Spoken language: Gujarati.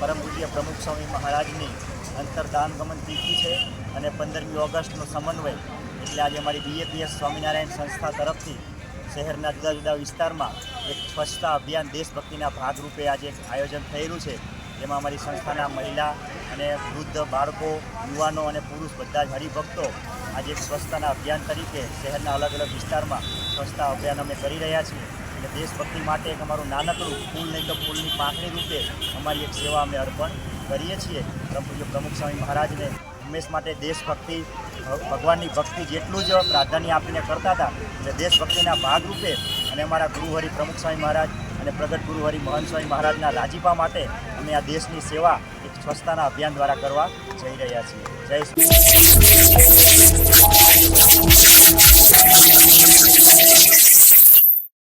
પરમ પૂજ્ય પ્રમુખ સ્વામી મહારાજની અંતરદાન ગમન તિથિ છે અને પંદરમી ઓગસ્ટનો સમન્વય એટલે આજે અમારી બીએપીએસ સ્વામિનારાયણ સંસ્થા તરફથી શહેરના જુદા જુદા વિસ્તારમાં એક સ્વચ્છતા અભિયાન દેશભક્તિના ભાગરૂપે આજે આયોજન થયેલું છે. જેમાં અમારી સંસ્થાના મહિલા અને વૃદ્ધ બાળકો, યુવાનો અને પુરુષ બધા જ હરિભક્તો આજે સ્વચ્છતાના અભિયાન તરીકે શહેરના અલગ અલગ વિસ્તારમાં સ્વચ્છતા અભિયાન અમે કરી રહ્યા છીએ. અને દેશભક્તિ માટે એક અમારું નાનકડું ફૂલ નહીં તો ફૂલની પાંખડી રૂપે અમારી એક સેવા અમે અર્પણ કરીએ છીએ. પૂજ્ય પ્રમુખ સ્વામી મહારાજને હંમેશ માટે દેશભક્તિ ભગવાનની ભક્તિ જેટલું જ પ્રાધાન્ય આપીને કરતા હતા, એટલે દેશભક્તિના ભાગરૂપે અને અમારા ગુરુહરિ પ્રમુખ સ્વામી મહારાજ અને પ્રગટ ગુરુહરિ મહંત સ્વામી મહારાજના રાજીપા માટે અમે આ દેશની સેવા એક સ્વચ્છતાના અભિયાન દ્વારા કરવા જઈ રહ્યા છીએ. જય શ્રી